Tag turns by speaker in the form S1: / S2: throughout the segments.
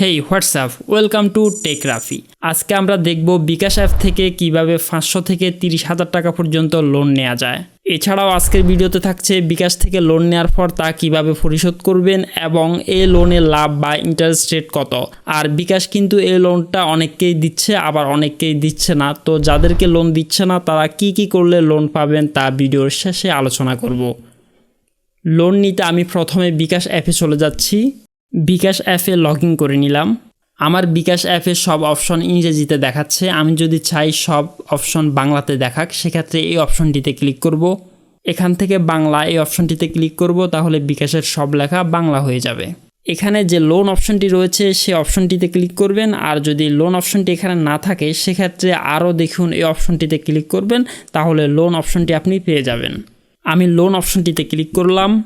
S1: Hey WhatsApp welcome to টেকরাফি আজকে আমরা দেখব বিকাশ অ্যাপ থেকে কীভাবে পাঁচশো থেকে তিরিশ হাজার টাকা পর্যন্ত লোন নেওয়া যায়। এছাড়াও আজকের ভিডিওতে থাকছে বিকাশ থেকে লোন নেওয়ার পর তা কীভাবে পরিশোধ করবেন এবং এই লোনের লাভ বা ইন্টারেস্ট রেট কত। আর বিকাশ কিন্তু এই লোনটা অনেককেই দিচ্ছে, আবার অনেককেই দিচ্ছে না। তো যাদেরকে লোন দিচ্ছে না, তারা কি কি করলে লোন পাবেন তা ভিডিওর শেষে আলোচনা করব। লোন নিতে আমি প্রথমে বিকাশ অ্যাপে চলে যাচ্ছি। বিকাশ অ্যাপে লগ ইন করে নিলাম। আমার বিকাশ অ্যাপে সব অপশন ইংরেজিতে দেখাচ্ছে। আমি যদি চাই সব অপশন বাংলাতে দেখাক, সেক্ষেত্রে এই অপশনটিতে ক্লিক করব। এখান থেকে বাংলা এই অপশনটিতে ক্লিক করব, তাহলে বিকাশের সব লেখা বাংলা হয়ে যাবে। এখানে যে লোন অপশনটি রয়েছে সে অপশনটিতে ক্লিক করবেন। আর যদি লোন অপশনটি এখানে না থাকে, সেক্ষেত্রে আরও দেখুন এই অপশনটিতে ক্লিক করবেন, তাহলে লোন অপশনটি আপনি পেয়ে যাবেন। আমি লোন অপশনটিতে ক্লিক করলাম।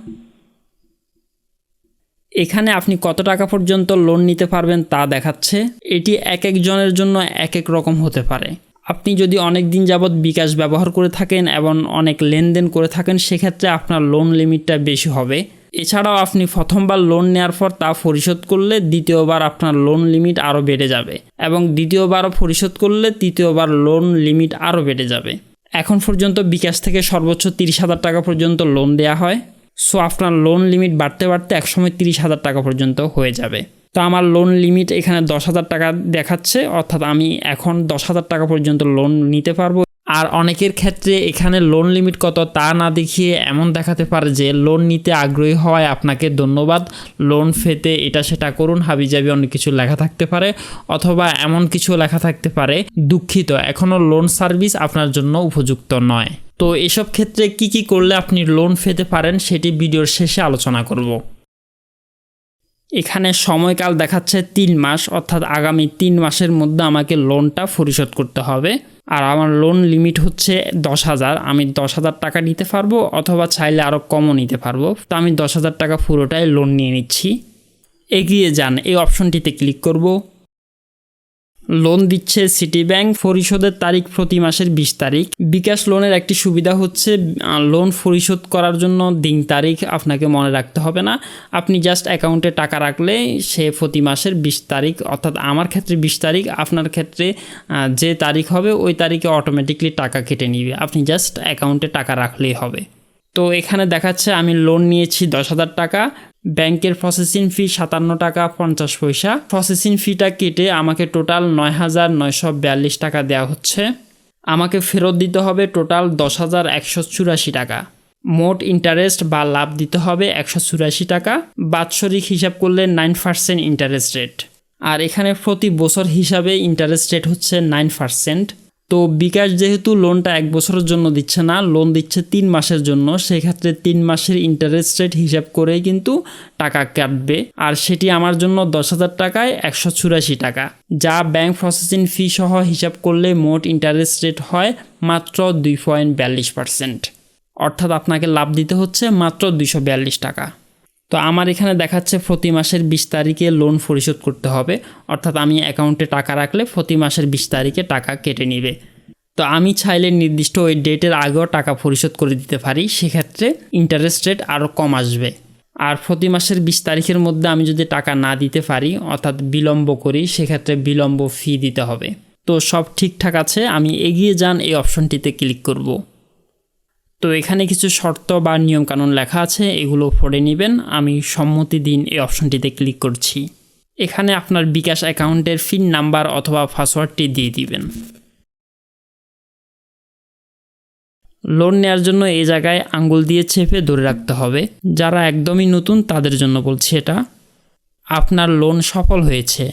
S1: এখানে আপনি কত টাকা পর্যন্ত লোন নিতে পারবেন তা দেখাচ্ছে। এটি এক একজনের জন্য এক এক রকম হতে পারে। আপনি যদি অনেক দিন যাবৎ বিকাশ ব্যবহার করে থাকেন এবং অনেক লেনদেন করে থাকেন, সেক্ষেত্রে আপনার লোন লিমিটটা বেশি হবে। এছাড়াও আপনি প্রথমবার লোন নেওয়ার পর তা পরিশোধ করলে দ্বিতীয়বার আপনার লোন লিমিট আরও বেড়ে যাবে এবং দ্বিতীয়বারও পরিশোধ করলে তৃতীয়বার লোন লিমিট আরও বেড়ে যাবে। এখন পর্যন্ত বিকাশ থেকে সর্বোচ্চ তিরিশ হাজার টাকা পর্যন্ত লোন দেওয়া হয়। সো আপনার লোন লিমিট বাড়তে বাড়তে একসময় তিরিশ হাজার টাকা পর্যন্ত হয়ে যাবে। তো আমার লোন লিমিট এখানে দশ হাজার টাকা দেখাচ্ছে, অর্থাৎ আমি এখন দশ হাজার টাকা পর্যন্ত লোন নিতে পারব। আর অনেকের ক্ষেত্রে এখানে লোন লিমিট কত তা না দেখিয়ে এমন দেখাতে পারে যে লোন নিতে আগ্রহী হওয়ায় আপনাকে ধন্যবাদ। লোন ফেতে এটা সেটা করুন, হাবিজাবি অনেক কিছু লেখা থাকতে পারে, অথবা এমন কিছু লেখা থাকতে পারে, দুঃখিত। এখনও লোন সার্ভিস আপনার জন্য উপযুক্ত নয়। তো এসব ক্ষেত্রে কি কি করলে আপনি লোন পেতে পারেন সেটি ভিডিওর শেষে আলোচনা করব। এখানে সময়কাল দেখাচ্ছে তিন মাস, অর্থাৎ আগামী তিন মাসের মধ্যে আমাকে লোনটা পরিশোধ করতে হবে। আর আমার লোন লিমিট হচ্ছে দশ হাজার, আমি দশ হাজার টাকা নিতে পারব অথবা চাইলে আরও কমও নিতে পারব। তো আমি দশ হাজার টাকা পুরোটাই লোন নিয়ে নিচ্ছি। এগিয়ে যান, এই অপশনটিতে ক্লিক করব। লোন দিচ্ছে সিটি ব্যাংক, পরিশোধের তারিখ প্রতি মাসের বিশ তারিখ। বিকাশ লোনের একটি সুবিধা হচ্ছে লোন পরিশোধ করার জন্য দিন তারিখ আপনাকে মনে রাখতে হবে না। আপনি জাস্ট অ্যাকাউন্টে টাকা রাখলে সে প্রতি মাসের বিশ তারিখ, অর্থাৎ আমার ক্ষেত্রে বিশ তারিখ, আপনার ক্ষেত্রে যে তারিখ হবে, ওই তারিখে অটোমেটিকলি টাকা কেটে নিবে। আপনি জাস্ট অ্যাকাউন্টে টাকা রাখলেই হবে। তো এখানে দেখাচ্ছে আমি লোন নিয়েছি দশ হাজার টাকা। ব্যাংকের প্রসেসিং ফি সাতান্ন টাকা পঞ্চাশ পয়সা। প্রসেসিং ফিটা কেটে আমাকে টোটাল নয় হাজার নয়শো বিয়াল্লিশ টাকা দেওয়া হচ্ছে। আমাকে ফেরত দিতে হবে টোটাল দশ হাজার একশো চুরাশি টাকা। মোট ইন্টারেস্ট বা লাভ দিতে হবে একশো চুরাশি টাকা। বাৎসরিক হিসাব করলে নাইন পার্সেন্ট ইন্টারেস্ট রেট আর এখানে প্রতি বছর হিসাবে ইন্টারেস্ট রেট হচ্ছে নাইন পার্সেন্ট তো বিকাশ যেহেতু লোনটা এক বছরের জন্য দিচ্ছে না লোন দিচ্ছে তিন মাসের জন্য, সেক্ষেত্রে তিন মাসের ইন্টারেস্ট রেট হিসাব করেই কিন্তু টাকা কাটবে। আর সেটি আমার জন্য দশ হাজার টাকায় একশো চুরাশি টাকা। যা ব্যাংক প্রসেসিং ফি সহ হিসাব করলে মোট ইন্টারেস্ট রেট হয় মাত্র দুই পয়েন্ট বিয়াল্লিশ পার্সেন্ট অর্থাৎ আপনাকে লাভ দিতে হচ্ছে মাত্র দুইশো বিয়াল্লিশ টাকা। তো আমার এখানে দেখাচ্ছে প্রতি মাসের বিশ তারিখে লোন পরিশোধ করতে হবে। অর্থাৎ আমি অ্যাকাউন্টে টাকা রাখলে প্রতি মাসের বিশ তারিখে টাকা কেটে নিবে। তো আমি চাইলে নির্দিষ্ট ওই ডেটের আগেও টাকা পরিশোধ করে দিতে পারি, সেক্ষেত্রে ইন্টারেস্ট রেট আরও কম আসবে। আর প্রতি মাসের বিশ তারিখের মধ্যে আমি যদি টাকা না দিতে পারি, অর্থাৎ বিলম্ব করি, সেক্ষেত্রে বিলম্ব ফি দিতে হবে। তো সব ঠিকঠাক আছে, আমি এগিয়ে যান এই অপশনটিতে ক্লিক করব। তো এখানে কিছু শর্ত বা নিয়মকানুন লেখা আছে, এগুলো পড়ে নেবেন। আমি সম্মতি দিন এই অপশনটিতে ক্লিক করছি। এখানে আপনার বিকাশ অ্যাকাউন্টের ফিন নাম্বার অথবা পাসওয়ার্ডটি দিয়ে দিবেন। লোন নেওয়ার জন্য এই জায়গায় আঙ্গুল দিয়ে চেপে ধরে রাখতে হবে। যারা একদমই নতুন, তাদের জন্য বলছি এটা। আপনার লোন সফল হয়েছে।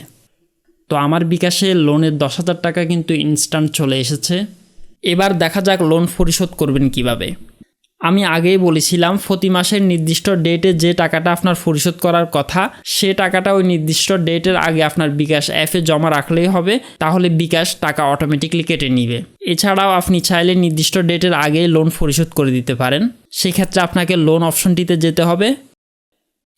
S1: তো আমার বিকাশে লোনের দশ হাজার টাকা কিন্তু ইনস্ট্যান্ট চলে এসেছে। এবার দেখা যাক লোন পরিশোধ করবেন কীভাবে। আমি আগেই বলেছিলাম, প্রতি মাসের নির্দিষ্ট ডেটে যে টাকাটা আপনার পরিশোধ করার কথা, সে টাকাটা ওই নির্দিষ্ট ডেটের আগে আপনার বিকাশ অ্যাপে জমা রাখলেই হবে, তাহলে বিকাশ টাকা অটোমেটিকলি কেটে নিবে। এছাড়াও আপনি চাইলে নির্দিষ্ট ডেটের আগেই লোন পরিশোধ করে দিতে পারেন। সেক্ষেত্রে আপনাকে লোন অপশনটিতে যেতে হবে।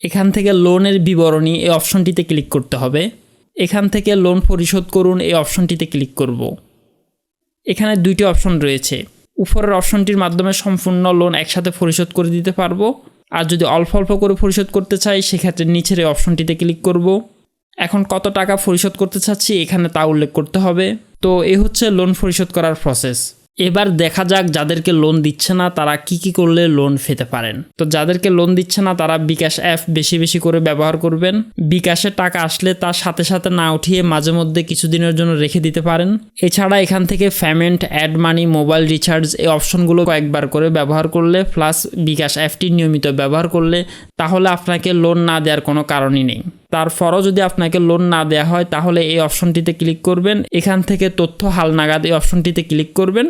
S1: এখান থেকে লোনের বিবরণী এই অপশনটিতে ক্লিক করতে হবে। এখান থেকে লোন পরিশোধ করুন, এই অপশনটিতে ক্লিক করব। এখানে দুইটি অপশন রয়েছে। উপরের অপশনটির মাধ্যমে সম্পূর্ণ লোন একসাথে পরিশোধ করে দিতে পারব। আর যদি অল্প অল্প করে পরিশোধ করতে চাই, সেক্ষেত্রে নিচের এই অপশনটিতে ক্লিক করব। এখন কত টাকা পরিশোধ করতে চাচ্ছি, এখানে তা উল্লেখ করতে হবে। তো এই হচ্ছে লোন পরিশোধ করার প্রসেস এবার দেখা যাক যাদেরকে লোন দিচ্ছে না, তারা কি কি করলে লোন পেতে পারেন। তো যাদেরকে লোন দিচ্ছে না, তারা বিকাশ অ্যাপ বেশি বেশি করে ব্যবহার করবেন। বিকাশে টাকা আসলে তার সাথে সাথে না উঠিয়ে মাঝে মধ্যে কিছুদিনের জন্য রেখে দিতে পারেন। এছাড়া এখান থেকে payment add money mobile recharge এই অপশনগুলো কয়েকবার করে ব্যবহার করলে প্লাস বিকাশ অ্যাপটি নিয়মিত ব্যবহার করলে, তাহলে আপনাকে লোন না দেওয়ার কোনো কারণই নেই। তারপরও যদি আপনাকে লোন না দেওয়া হয়, তাহলে এই অপশনটিতে ক্লিক করবেন। এখান থেকে তথ্য হালনাগাদ এই অপশনটিতে ক্লিক করবেন।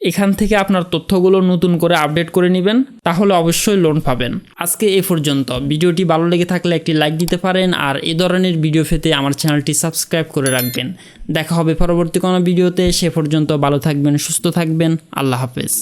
S1: এখান থেকে আপনার তথ্যগুলো নতুন করে আপডেট করে নেবেন, তাহলে অবশ্যই লোন পাবেন। আজকে এ পর্যন্ত। ভিডিওটি ভালো লেগে থাকলে একটি লাইক দিতে পারেন, আর এ ধরনের ভিডিও পেতে আমার চ্যানেলটি সাবস্ক্রাইব করে রাখবেন। দেখা হবে পরবর্তী কোনো ভিডিওতে সে পর্যন্ত ভালো থাকবেন, সুস্থ থাকবেন। আল্লাহ হাফেজ।